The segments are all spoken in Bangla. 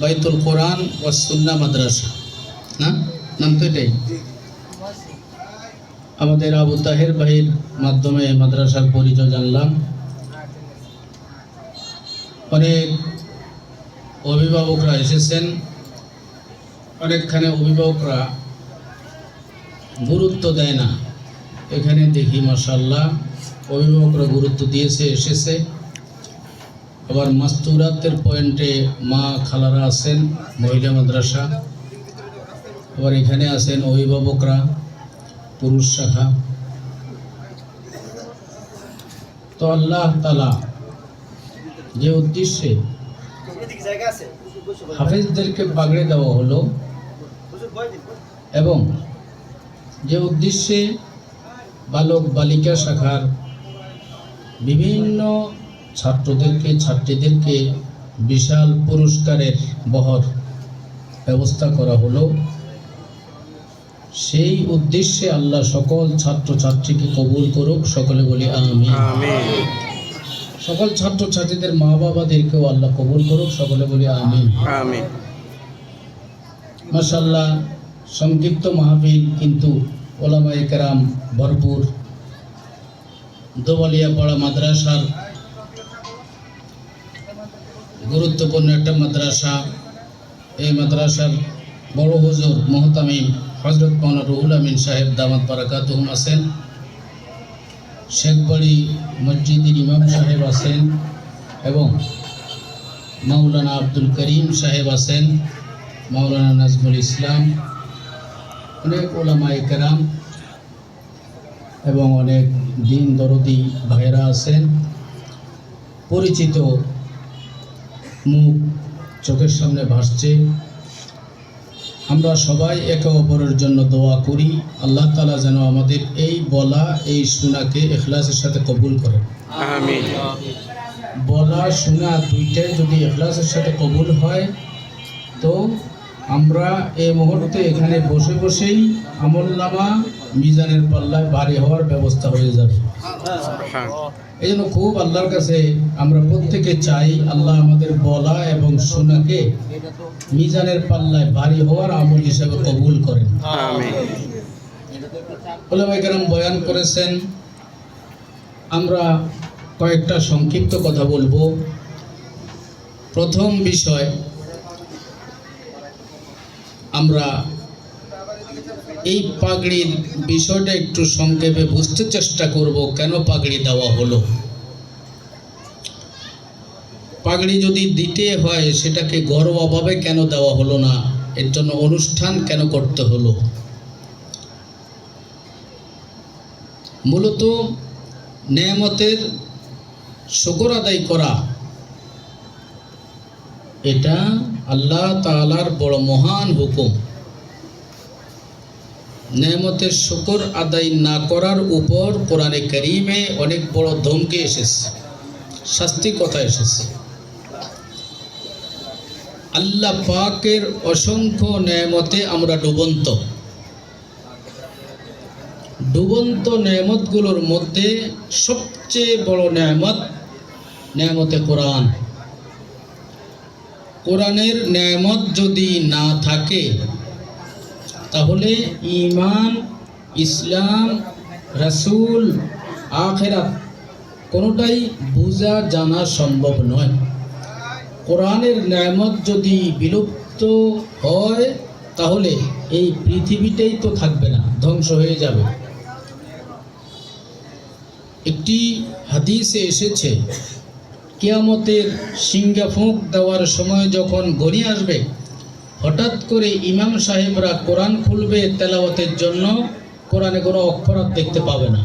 বাইতুল কোরআন ও সুন্না মাদ্রাসা। না? নাম তো এটাই। আমাদের আবু তাহের ভাইয়ের মাধ্যমে মাদ্রাসার পরিচয় জানলাম। অনেক অভিভাবকরা এসেছেন। অনেকখানে অভিভাবকরা গুরুত্ব দেয় না। এখানে দেখি মাসাল্লাহ অভিভাবকরা গুরুত্ব দিয়েছে, এসেছে। আবার মাস্তুরাতের পয়েন্টে মা খালারা আছেন, মহিলা মাদ্রাসা। আবার এখানে আছেন অভিভাবকরা, পুরুষ শাখা। তো আল্লাহ তালা যে উদ্দেশ্যে হাফেজদেরকে পাগড়ে দেওয়া হলো এবং যে উদ্দেশ্যে বালক বালিকা শাখার বিভিন্ন ছাত্রদেরকে ছাত্রীদেরকে বিশাল পুরস্কারের বহর ব্যবস্থা করা হলো। সেই উদ্দেশ্যে আল্লাহ সকল ছাত্রছাত্রীকে কবুল করুক সকলে বলি আমি সকল ছাত্রছাত্রীদের মা বাবাদেরকেও আল্লাহ কবুল করুক সকলে বলি আমি মাসাল্লাহ সংক্ষিপ্ত মাহফিল কিন্তু ওলামাই কেরাম ভরপুর। দোবালিয়াপাড়া মাদ্রাসার গুরুত্বপূর্ণ একটা মাদ্রাসা। এই মাদ্রাসার বড় হুজুর মোহতামিম হজরত মৌলানা রুহুল আমিন সাহেব দামাত বারাকাতুহুম আছেন। শেখবাড়ি মসজিদের ইমাম সাহেব আছেন এবং মাওলানা আব্দুল করিম সাহেব আছেন, মাওলানা নাজমুল ইসলাম, অনেক ওলামাই কেরাম এবং অনেক দিন দরদি ভাইরা আছেন। পরিচিত মুখ চোখের সামনে ভাসছে। আমরা সবাই একে অপরের জন্য দোয়া করি। আল্লাহ তালা যেন আমাদের এই বলা এই শোনাকে এখলাসের সাথে কবুল করেন আমিন। বলা শোনা দুইটাই যদি এখলাসের সাথে কবুল হয় তো আমরা এই মুহূর্তে এখানে বসে বসেই আমলনামা মিজানের পাল্লায় ভারী হওয়ার ব্যবস্থা হয়ে যাবে। এই জন্য খুব আল্লাহর কাছে আমরা প্রত্যেকে চাই আল্লাহ আমাদের বলা এবং শোনাকে মিজানের পাল্লায় ভারী হওয়ার আমল হিসেবে কবুল করেন। আমিন। বয়ান করেছেন আমরা কয়েকটা সংক্ষিপ্ত কথা বলব। প্রথম বিষয় আমরা এই পাগড়ির বিষয়টা একটু সংক্ষেপে বুঝতে চেষ্টা করব, কেন পাগড়ি দেওয়া হলো? পাগড়ি যদি দিতে হয়, সেটাকে ঘরোয়াভাবে কেন দেওয়া হলো না? এর জন্য অনুষ্ঠান কেন করতে হলো? মূলত নেয়ামতের শুকর আদায় করা, এটা আল্লাহ তাআলার বড় মহান হুকুম। নেয়ামতের শুকর আদায় না করার উপর কোরআনে করিমে অনেক বড় ধমকে এসেছে, শাস্তি কথা এসেছে। আল্লাহ পাকের অসংখ্য নেয়ামতে আমরা ডুবন্ত। ডুবন্ত নেয়ামতগুলোর মধ্যে সবচেয়ে বড় নেয়ামত নেয়ামতে কোরআন। কোরআনের নেয়ামত যদি না থাকে তাহলে ইমান ইসলাম, রাসূল, আখেরাত কোনোটাই বোঝা জানা সম্ভব নয়। কোরআনের নেয়ামত যদি বিলুপ্ত হয়, তাহলে এই পৃথিবীটাই তো থাকবে না, ধ্বংস হয়ে যাবে। একটি হাদিসে এসেছে, কেয়ামতের সিঙ্গা ফুঁক দেওয়ার সময় যখন গড়ি আসবে হঠাৎ করে ইমাম সাহেবরা কোরআন খুলবে তেলাওয়াতের জন্য, কোরআনে কোনো অক্ষরাত দেখতে পাবে না।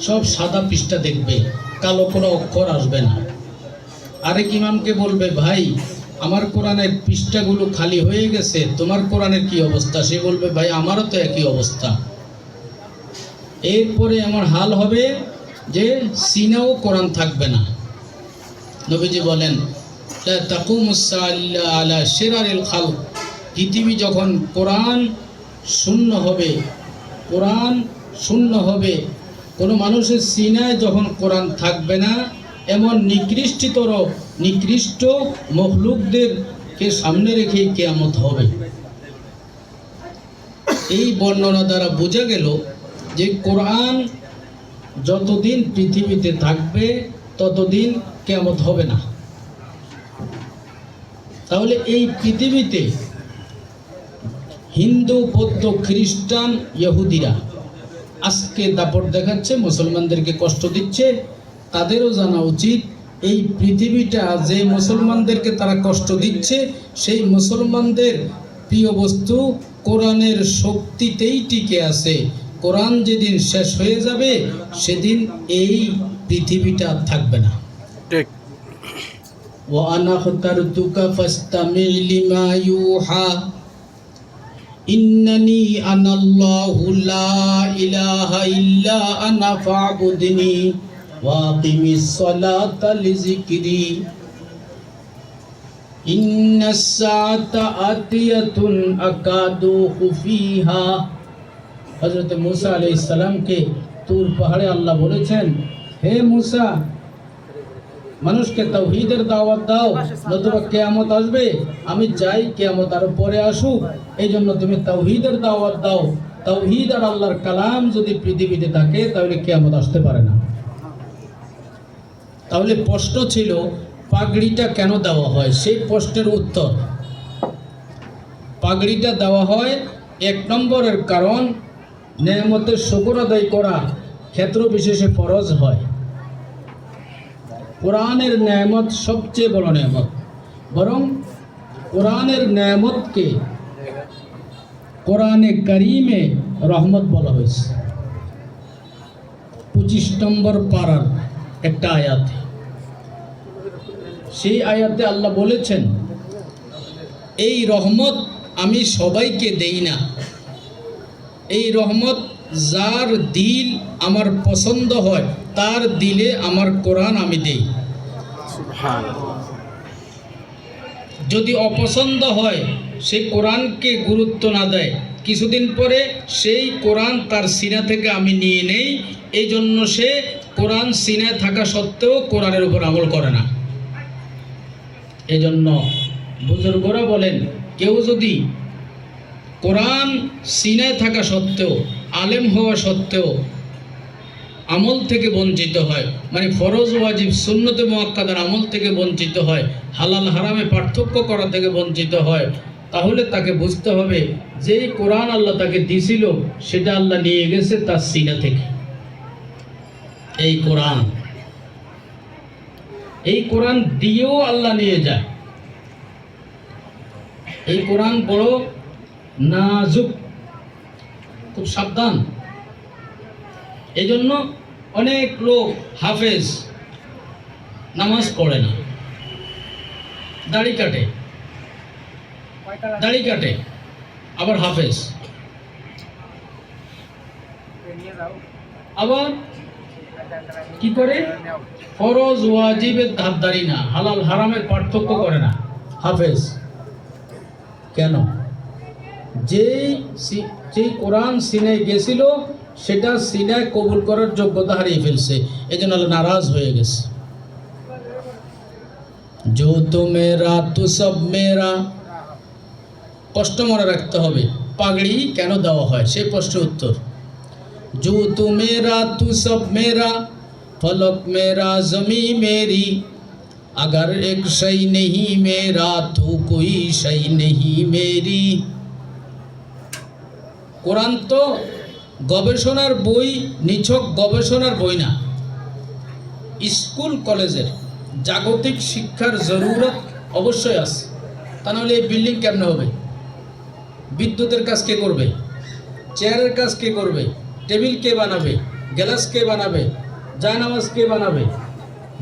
সব সাদা পৃষ্ঠা দেখবে, কালো কোনো অক্ষর আসবে না। আরেক ইমামকে বলবে, ভাই, আমার কোরআনের পৃষ্ঠাগুলো খালি হয়ে গেছে, তোমার কোরআনের কি অবস্থা? সে বলবে, ভাই, আমারও তো একই অবস্থা। এরপরে আমার হাল হবে যে সিনেও কোরআন থাকবে না। নবীজি বলেন পৃথিবী যখন কোরআন শূন্য হবে, কোরআন শূন্য হবে, কোনো মানুষের সিনায় যখন কোরআন থাকবে না, এমন নিকৃষ্টতর নিকৃষ্ট মখলুকদেরকে সামনে রেখে কেয়ামত হবে। এই বর্ণনা দ্বারা বোঝা গেল যে কোরআন যতদিন পৃথিবীতে থাকবে, ততদিন কেয়ামত হবে না। তাহলে এই পৃথিবীতে হিন্দু, বৌদ্ধ, খ্রিস্টান, ইহুদিরা আজকে দাপট দেখাচ্ছে, মুসলমানদেরকে কষ্ট দিচ্ছে, তাদেরও জানা উচিত এই পৃথিবীটা যে মুসলমানদেরকে তারা কষ্ট দিচ্ছে, সেই মুসলমানদের প্রিয় বস্তু কোরআনের শক্তিতেই টিকে আছে। কোরআন যেদিন শেষ হয়ে যাবে, সেদিন এই পৃথিবীটা থাকবে না। ঠিক। وأنا اخترتك فاستمع لما يوحى إنني أنا الله لا إله إلا أنا فاعبدني وأقم الصلاة لذكري إن الساعة آتية أكاد خفيها হজরত মুসা আলাই ইসলামকে তুর পাহাড়ে আল্লাহ বলেছেন হে মুসা মানুষকে তৌহিদের দাওয়াত দাও নতুবা কেয়ামত আসবে। আমি চাই কেয়ামত আরও পরে আসুক। এই জন্য তুমি তৌহিদের দাওয়াত দাও। তৌহিদ আর আল্লাহর কালাম যদি পৃথিবীতে থাকে তাহলে কেয়ামত আসতে পারে না। তাহলে প্রশ্ন ছিল পাগড়িটা কেন দেওয়া হয়? সেই প্রশ্নের উত্তর। পাগড়িটা দেওয়া হয় এক নম্বরের কারণ নেয়ামতের শুকর আদায় করা ক্ষেত্র বিশেষে ফরজ হয়। কোরআনের ন্যায়ামত সবচেয়ে বড় ন্যায়ামত বরং কোরআনের ন্যায়ামতকে কোরআনে করিমে রহমত বলা হয়েছে। পঁচিশ নম্বর পাড়ার একটা আয়াতে। সেই আয়াতে আল্লাহ বলেছেন, এই রহমত আমি সবাইকে দেই না। এই রহমত যার দিল আমার পছন্দ হয় তার দিলে আমার কোরআন আমি দেই। যদি অপছন্দ হয় সে কোরআনকে গুরুত্ব না দেয়। কিছুদিন পরে সেই কোরআন তার সিনা থেকে আমি নিয়ে নেই এই জন্য সে কোরআন সিনায় থাকা সত্ত্বেও কোরআনের উপর আমল করে না। এই জন্য বুজুর্গরা বলেন কেউ যদি কোরআন সিনায় থাকা সত্ত্বেও আলেম হওয়া সত্ত্বেও আমল থেকে বঞ্চিত হয়। মানে ফরজ, ওয়াজিব, সুন্নতে মোয়াক্কাদার আমল থেকে বঞ্চিত হয়, হালাল, হারামে পার্থক্য করা থেকে বঞ্চিত হয়, তাহলে তাকে বুঝতে হবে যেই কোরআন আল্লাহ তাকে দিছিল, সেটা আল্লাহ নিয়ে গেছে তার সিনা থেকে। এই কোরআন। এই কোরআন দিয়েও আল্লাহ নিয়ে যায়। এই কোরআন বড় নাজুক। খুব সাবধান। এই জন্য অনেক লোক হাফেজ নামাজ পড়ে না। দাড়ি কাটে। দাড়ি কাটে, আবার হাফেজ। আবার কি করে? ফরজ, ওয়াজিবের ধারদারি না, হালাল, হারামের পার্থক্য করে না। হাফেজ। কেন? যেই যেই কোরআন সিনায় গেছিল সেটা সিনায় কবুল করার যোগ্যতা হারিয়ে ফেলছে এই জন্য আল্লাহ নারাজ হয়ে গেছে जो तो मेरा तू সব মেরা কষ্ট মনে রাখতে হবে পাগড়ি কেন দেওয়া হয় সেই প্রশ্নের উত্তর जो तू मेरा तू सब मेरा फलक मेरा जमी मेरी अगर एक शई नहीं मेरा तो कोई शई नहीं मेरी কোরআন তো গবেষণার বই, নিছক গবেষণার বই না। স্কুল, কলেজের জাগতিক শিক্ষার জরুরত অবশ্যই আছে। তা নাহলে এই বিল্ডিং কেমনে হবে? বিদ্যুতের কাজ কে করবে? চেয়ারের কাজ কে করবে? টেবিল কে বানাবে? গ্লাস কে বানাবে? জায়নামাজ কে বানাবে?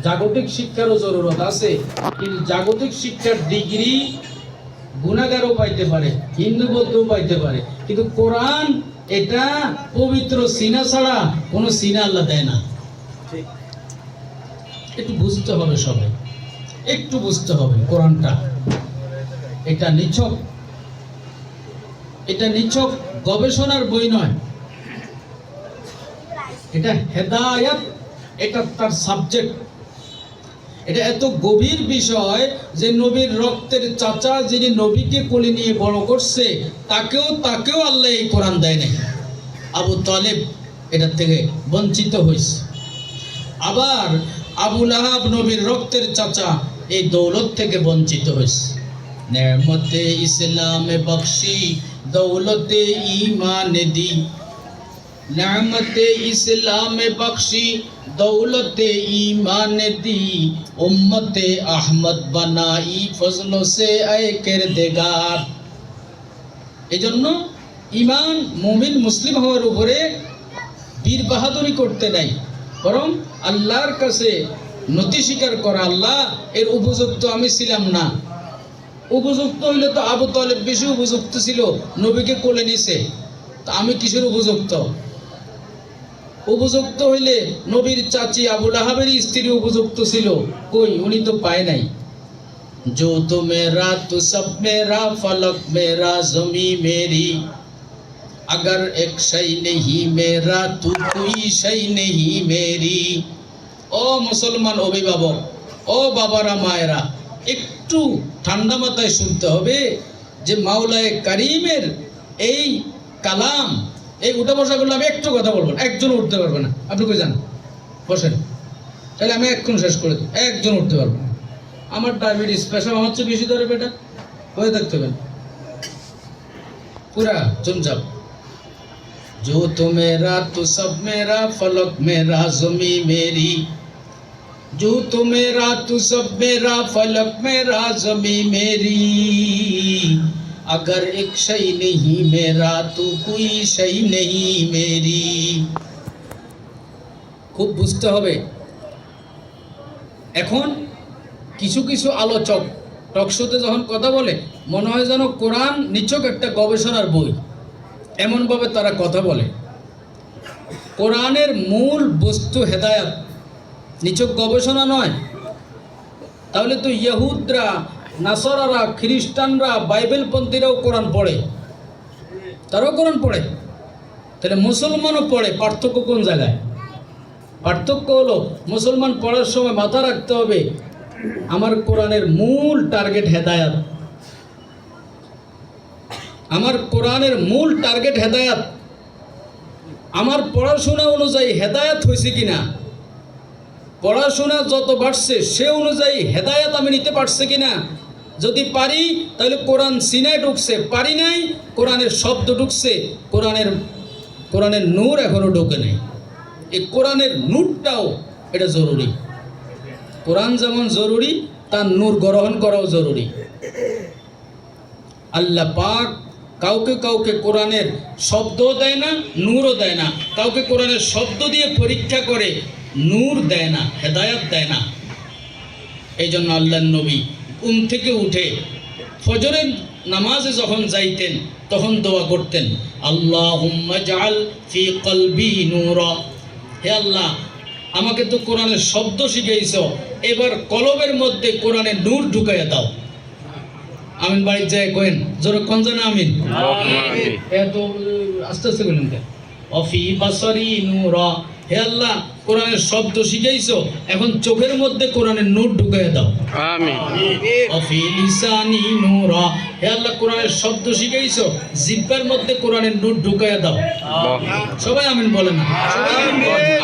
জাগতিক শিক্ষারও জরুরত আছে, কিন্তু জাগতিক শিক্ষার ডিগ্রি গুণাগারও পাইতে পারে হিন্দু বৌদ্ধও পাইতে পারে। কিন্তু কোরআন এটা পবিত্র সিনা ছাড়া কোনো সিনা আল্লাহ দেয় না। একটু বুঝতে হবে সবাই। একটু বুঝতে হবে কোরআনটা। এটা নিছক। এটা নিছক গবেষণার বই নয়। এটা হেদায়াত এটা তার সাবজেক্ট এটা এত গভীর বিষয় যে নবীর রক্তের চাচা যিনি নবীকে কোলে নিয়ে বড় করছে, তাকেও তাকেও আল্লাহ এই কোরআন দেয় নাই। আবু তালেব এটার থেকে বঞ্চিত হয়েছে। আবার আবুল আহাব নবীর রক্তের চাচা এই দৌলত থেকে বঞ্চিত হয়েছে। নেমতে ইসলামে বখশি দৌলতে ইমান দি। নেমতে ইসলামে বখশি, দৌলতে ইমান দি। উম্মতে আহমদ বানাই ফজল সে আয় দেগার এই জন্য ইমান মুমিন মুসলিম হওয়ার উপরে বীর বাহাদুরি করতে নাই। বরং আল্লাহর কাছে নতি স্বীকার করা, আল্লাহ, এর উপযুক্ত আমি ছিলাম না। উপযুক্ত হইলে তো আবু তালেব বেশি উপযুক্ত ছিল, নবীকে কোলে নিছে। তা আমি কিসের উপযুক্ত? উপযুক্ত হইলে নবীর চাচি আবুল আহাবের স্ত্রী উপযুক্ত ছিল কই উনি তো পায় নাই जो तो मेरा तो सब मेरा फलक मेरा जमी मेरी अगर एक शई नहीं मेरा तू कोई शई नहीं मेरी ও মুসলমান অভিভাবক ও বাবারা মায়েরা একটু ঠান্ডা মাথায় শুনতে হবে যে মাওলায় কারিমের এই কালাম এই উঠা বসাগুলো আমি একটু কথা বলবো না একজন উঠতে পারবে না আপনি কই যান বসেন তাহলে আমি এক্ষুন শেষ করে দিই একজন উঠতে পারবো না আমার ডায়াবেটিস প্রেশার আমার চেয়ে বেশি ধরে বেটা হয়ে থাকতে হবে পুরা চুমচাপ जो तो मेरा तो सब मेरा फलक मेरा जमी मेरी जो तो मेरा तो सब मेरा फलक मेरा जमी मेरी अगर एक शई नहीं मेरा तो कोई शई नहीं मेरी খুব বুঝতে হবে এখন কিছু কিছু আলোচক টকশোতে যখন কথা বলে মনে হয় যেন কোরআন নিচক একটা গবেষণার বই এমনভাবে তারা কথা বলে কোরআনের মূল বস্তু হেদায়াত নিচক গবেষণা নয় তাহলে তো ইহুদরা নাসরারা, খ্রিস্টানরা বাইবেলপন্থীরাও কোরআন পড়ে। তারাও কোরআন পড়ে। তাহলে মুসলমানও পড়ে, পার্থক্য কোন জায়গায়? পার্থক্য হলো, মুসলমান পড়ার সময় মাথা রাখতে হবে, আমার কোরআনের মূল টার্গেট হেদায়াত। আমার কোরআনের মূল টার্গেট হেদায়াত। আমার পড়াশোনা অনুযায়ী হেদায়াত হয়েছে কিনা পড়াশোনা যত বাড়ছে, সে অনুযায়ী হেদায়াত আমি নিতে পারছি কিনা যদি পারি, তাহলে কোরআন সিনায় ঢুকছে। পারি নাই, কোরআনের শব্দ ঢুকছে, কোরআনের কোরআনের নূর এখনও ঢোকে নেই। এই কোরআনের নূরটাও এটা জরুরি। কোরআন যেমন জরুরি, তার নূর গ্রহণ করাও জরুরি। আল্লাহ পাক কাউকে কাউকে কোরআনের শব্দও দেয় না, নূরও দেয় না। কাউকে কোরআনের শব্দ দিয়ে পরীক্ষা করে, নূর দেয় না, হেদায়াত দেয় না। এই জন্য আল্লাহ নবী ঘুম থেকে উঠে ফজরের নামাজে যখন যাইতেন তখন দোয়া করতেন আল্লাহ জাল ফি কলবি নূরা। হে আল্লাহ আমাকে তো কোরআনের শব্দ শিখাইছ এবার কলবের মধ্যে কোরআনের নূর ঢুকাইয়া দাও। আমিন বাড়ির যায় কোয়েন জোরে কোন জানা আমিন। এত আস্তে আস্তে অফি বাসরি নূরা। হে আল্লাহ কোরআনের শব্দ শিখাইছো? এখন চোখের মধ্যে কোরআনের নূর ঢুকাইয়া দাও। হে আল্লাহ কোরআনের শব্দ শিখাইছো? জিব্বার মধ্যে কোরআনের নূর ঢুকাইয়া দাও। সবাই আমিন বলে না।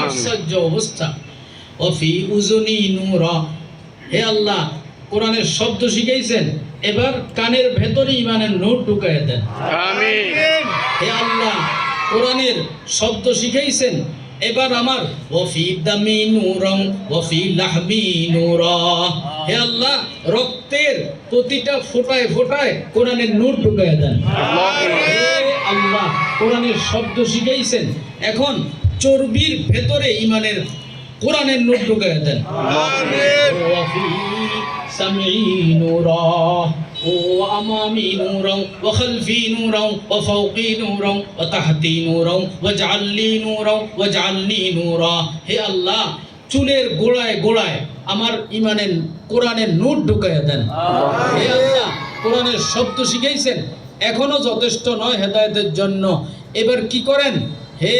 আশ্চর্য অবস্থা। অফি উজনি নূরা। হে আল্লাহ কোরআনের শব্দ শিখাইছেন? এবার কানের ভেতরে ইমানের নূর ঢুকাইয়া দেন। আমিন। হে আল্লাহ কোরআনের শব্দ শিখাইছেন? এবার আমার ওফি দামি নুরং ওফি লাহমি নুর। হে আল্লাহ রক্তের প্রতিটা ফোটায় ফোটায় কোরআনের নূর ঢুকাইয়া দেন। আল্লাহ কোরআনের শব্দ শিখাইছেন। এখন চর্বির ভেতরে ইমানের কোরআনের নূর ঢুকাইয়া দেন। ওফি সামি وأمامي نورا وخلفي نورا وفوقي نورا وتحتي نورا واجعل لي نورا واجعلني نورا হে আল্লাহ চুলের গোড়ায় গোড়ায় আমার ইমানের কোরআনের নূর ঢুকাইয়া দেন হে আল্লাহ কোরআনের শব্দ শিখাইছেন এখনো যথেষ্ট নয় হেদায়েতের জন্য এবার কি করেন হে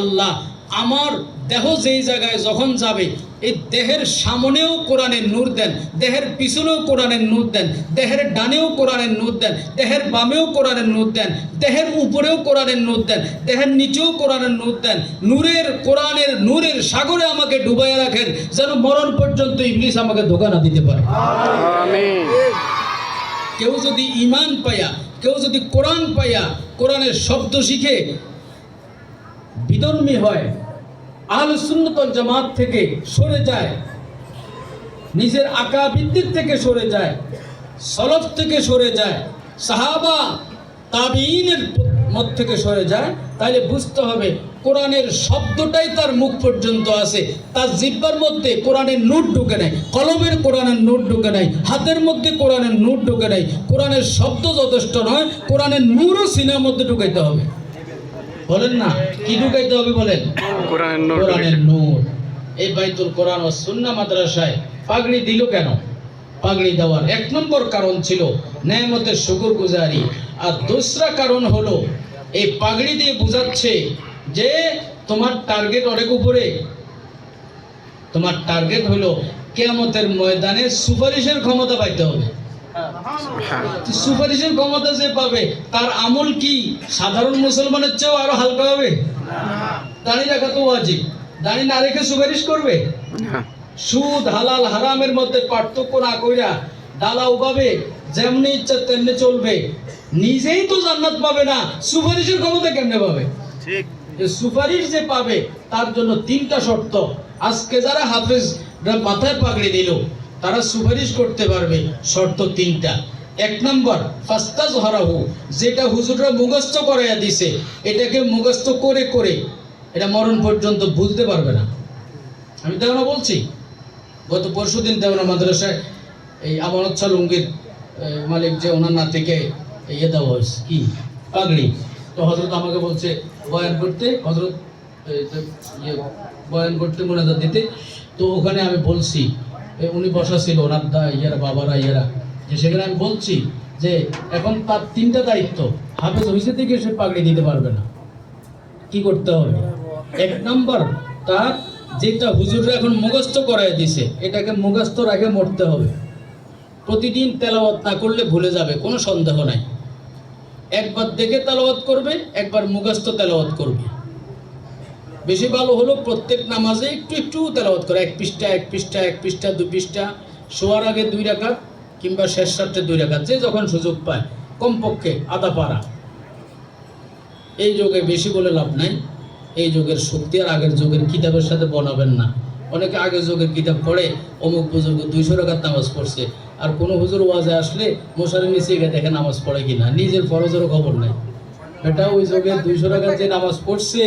আল্লাহ আমার দেহ যেই জায়গায় যখন যাবে এই দেহের সামনেও কোরআনের নূর দেন দেহের পিছনেও কোরআনের নূর দেন দেহের ডানেও কোরআনের নূর দেন দেহের বামেও কোরআনের নূর দেন দেহের উপরেও কোরআনের নূর দেন দেহের নিচেও কোরআনের নূর দেন নূরের কোরআনের নূরের সাগরে আমাকে ডুবাইয়া রাখেন যেন মরণ পর্যন্ত ইংলিশ আমাকে ধোকা না দিতে পারে। কেউ যদি ইমান পাইয়া কেউ যদি কোরআন পাইয়া কোরআনের শব্দ শিখে বিধর্মী হয় আল সুন্নতল জামাত থেকে সরে যায়, নিজের আঁকা বিদ্যুৎ থেকে সরে যায়, সলফ থেকে সরে যায়, সাহাবা তাবিনের মত থেকে সরে যায় তাহলে বুঝতে হবে কোরআনের শব্দটাই তার মুখ পর্যন্ত আছে, তার জিব্বার মধ্যে কোরআনের নোট ঢুকে নেয় কলমের কোরআনের নোট ঢুকে নেয় হাতের মধ্যে কোরআনের নোট ঢুকে নেয় কোরআনের শব্দ যথেষ্ট নয়, কোরআনের নূরও সিনার মধ্যে ঢুকাইতে হবে। বলেন না কি ঢুকাইতে হবে বলেন? কোরআনের নূর কোরআনের নূর। এই বাইতুল কোরআন ও সুন্নাহ মাদ্রাসায় পাগড়ি দিল কেন? পাগড়ি দেওয়ার এক নম্বর কারণ ছিল নেয়ামতের শুকুর গুজারি আর দোসরা কারণ হলো এই পাগড়ি দিয়ে বোঝাচ্ছে যে তোমার টার্গেট অনেক উপরে। তোমার টার্গেট হলো কেয়ামতের ময়দানে সুপারিশের ক্ষমতা পাইতে হবে। সুপারিশের ক্ষমতা যে পাবে তার আমল কি? সাধারণ মুসলমানের চেয়েও আরও হালকা হবে? দাঁড়িয়ে রাখা তো ওয়াজিব। দাঁড়িয়ে না রেখে সুপারিশ করবে? হ্যাঁ। সুদ হালাল হারামের মধ্যে পার্থক্য না কইরা ডালা উবাবে যেমনি ইচ্ছা তেমনি চলবে। নিজেই তো জান্নাত পাবে না সুপারিশের ক্ষমতা কেমনে পাবে? ঠিক। সুপারিশ যে পাবে তার জন্য তিনটা শর্ত। আজকে যারা হাফেজ মাথায় পাগড়ি দিল তারা সুপারিশ করতে পারবে শর্ত তিনটা। এক নম্বর ফাস্তাজ হরাহু যেটা হুজুররা মুখস্থ করাইয়া দিছে, এটাকে মুখস্থ করে করে এটা মরণ পর্যন্ত বুঝতে পারবে না। আমি দেওনা বলছি, গত পরশু দিন দেওনা মাদ্রাসায় এই আমানত লুঙ্গির মালিক যে ওনার নাতিকে ইয়ে দেওয়া হয়েছে, কি? পাগড়ি। তো হজরত আমাকে বলছে, বয়ান করতে হজরত ইয়ে বয়ান করতে মোনাজাত দিতে, তো ওখানে আমি বলছি উনি বসা ছিল, ওনার দা, ইয়েরা, বাবারা, ইয়ারা। যে সেখানে আমি বলছি যে এখন তার তিনটা দায়িত্ব, হাফেজ হয়েছে থেকে সে পাগড়ি দিতে পারবে না। কি করতে হবে? এক নম্বর, তার যেটা হুজুররা এখন মুখস্থ করাই দিছে, এটাকে মুখস্থ রাখে মরতে হবে। প্রতিদিন তেলাওয়াত না করলে ভুলে যাবে, কোনো সন্দেহ নাই। একবার দেখে তেলাওয়াত করবে, একবার মুখস্থ তেলাওয়াত করবে। বেশি ভালো হলো প্রত্যেক নামাজে একটু একটু তেলাওয়াত করে, এক পৃষ্ঠা এক পৃষ্ঠা এক পৃষ্ঠা, দু পৃষ্ঠা, শোয়ার আগে দুই রাকাত কিংবা শেষ রাত্রে দুই রাকাত, যে যখন সুযোগ পায়, কমপক্ষে আধা পারা। এই যোগে বেশি বলে লাভ নাই, এই যুগের শক্তি আর আগের যুগের কিতাবের সাথে বনাবেন না। অনেকে আগের যুগের কিতাব পড়ে, অমুক বুজুর্গ দুইশো টাকার নামাজ পড়ছে, আর কোনো হুজুর ওয়াজে আসলে মশারি মিশিয়ে গিয়ে দেখে নামাজ পড়ে কিনা, নিজের ফরজেরও খবর নাই। এটা ওই যুগে দুইশো টাকার যে নামাজ পড়ছে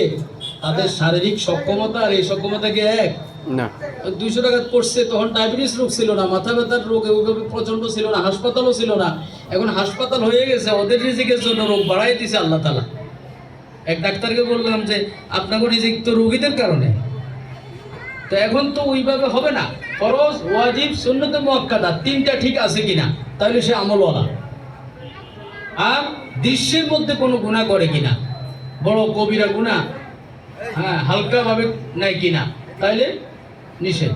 তাদের শারীরিক সক্ষমতা আর এই সক্ষমতা কি এক? না। দুইশো টাকা পড়ছে তখন ডায়াবেটিস রোগ ছিল না মাথা ব্যথার রোগ ওইভাবে প্রচণ্ড ছিল না হাসপাতালও ছিল না। এখন হাসপাতাল হয়ে গেছে ওদের রিজিকের জন্য রোগ বাড়াই দিছে আল্লাহ তালা। এক ডাক্তারকে বললাম যে আপনাকে রিজিক তো রোগীদের কারণে। তো এখন তো ওইভাবে হবে না। ফরজ ওয়াজিব সুন্নতে মুআক্কাদা তিনটা ঠিক আছে কিনা? তাহলে সে আমলওয়ালা। আর দৃশ্যের মধ্যে কোনো গুণা করে কিনা? বড় কবিরা গুণা হ্যাঁ হালকাভাবে নেয় কিনা, তাইলে নিষেধ।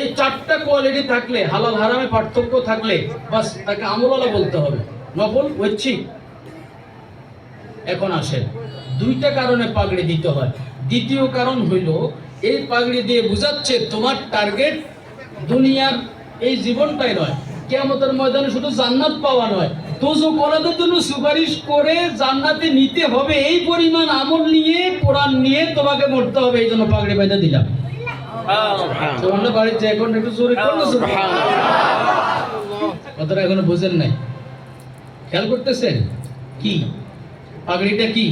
এই চারটা কোয়ালিটি থাকলে, হালাল হারামে পার্থক্য থাকলে, বাস তাকে আমলওয়ালা বলতে হবে। নকল ঐচ্ছিক এখন আসেন, দুইটা কারণে পাগড়ি দিতে হয়। দ্বিতীয় কারণ হইল, এই পাগড়ি দিয়ে বোঝাচ্ছে তোমার টার্গেট দুনিয়ার এই জীবনটাই নয়। কেয়ামতের ময়দানে শুধু জান্নাত পাওয়া নয় তোজো করাদের জন্য সুপারিশ করে জান্নাতে নিতে হবে। এই পরিমাণ আমল নিয়ে কোরআন নিয়ে তোমাকে মরতে হবে এই জন্য পাগড়ি বাইদা দিলাম। তোমার বাড়িতে এখন একটু জোরে করল কথাটা এখনও বুঝেন নাই। খেয়াল করতেছেন? কি? পাগড়িটা কি?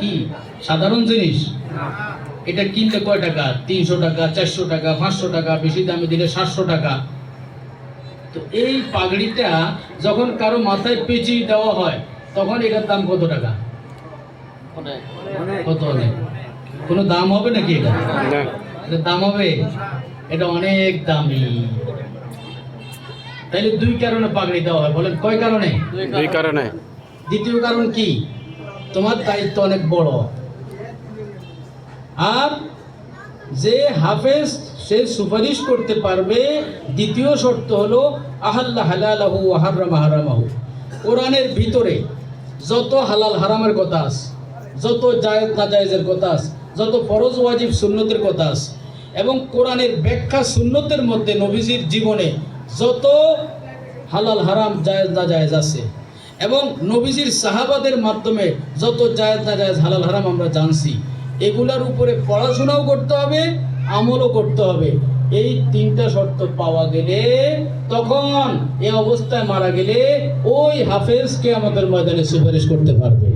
কি? সাধারণ জিনিস? এটা কিনলে কয় টাকা? তিনশো টাকা চারশো টাকা পাঁচশো টাকা বেশি দামে দিলে সাতশো টাকা। তো এই পাগড়িটা যখন কারও মাথায় পেঁচি দেওয়া হয় তখন এটার দাম কত টাকা? কত অনেক কোনো দাম হবে নাকি এটা? দাম হবে? এটা অনেক দামি। তাইলে দুই কারণে পাগড়ি দেওয়া হয় বলেন কয় কারণে। দুই কারণে। দ্বিতীয় কারণ কি? তোমার দায়িত্ব অনেক বড়। আর যে হাফেজ সে সুপারিশ করতে পারবে। দ্বিতীয় শর্ত হলো, আহাল্লা হালালাহু আহারাম হারামাহু। কোরআনের ভিতরে যত হালাল হারামের কথা আছে, যত জায়েজ নাজায়েজের কথা আছে, যত ফরজ ওয়াজিব সুন্নতের কথা আছে, এবং কোরআনের ব্যাখ্যা সুন্নতের মধ্যে নবীজির জীবনে যত হালাল হারাম জায়েজ নাজায়েজ আছে, এবং নবীজির সাহাবাদের মাধ্যমে যত জায়েজ নাজায়েজ হালাল হারাম আমরা জানছি, এগুলার উপরে পড়াশোনাও করতে হবে আমলও করতে হবে। এই তিনটা শর্ত পাওয়া গেলে তখন এই অবস্থায় মারা গেলে ওই হাফেজকে আমাদের ময়দানে সুপারিশ করতে পারবে।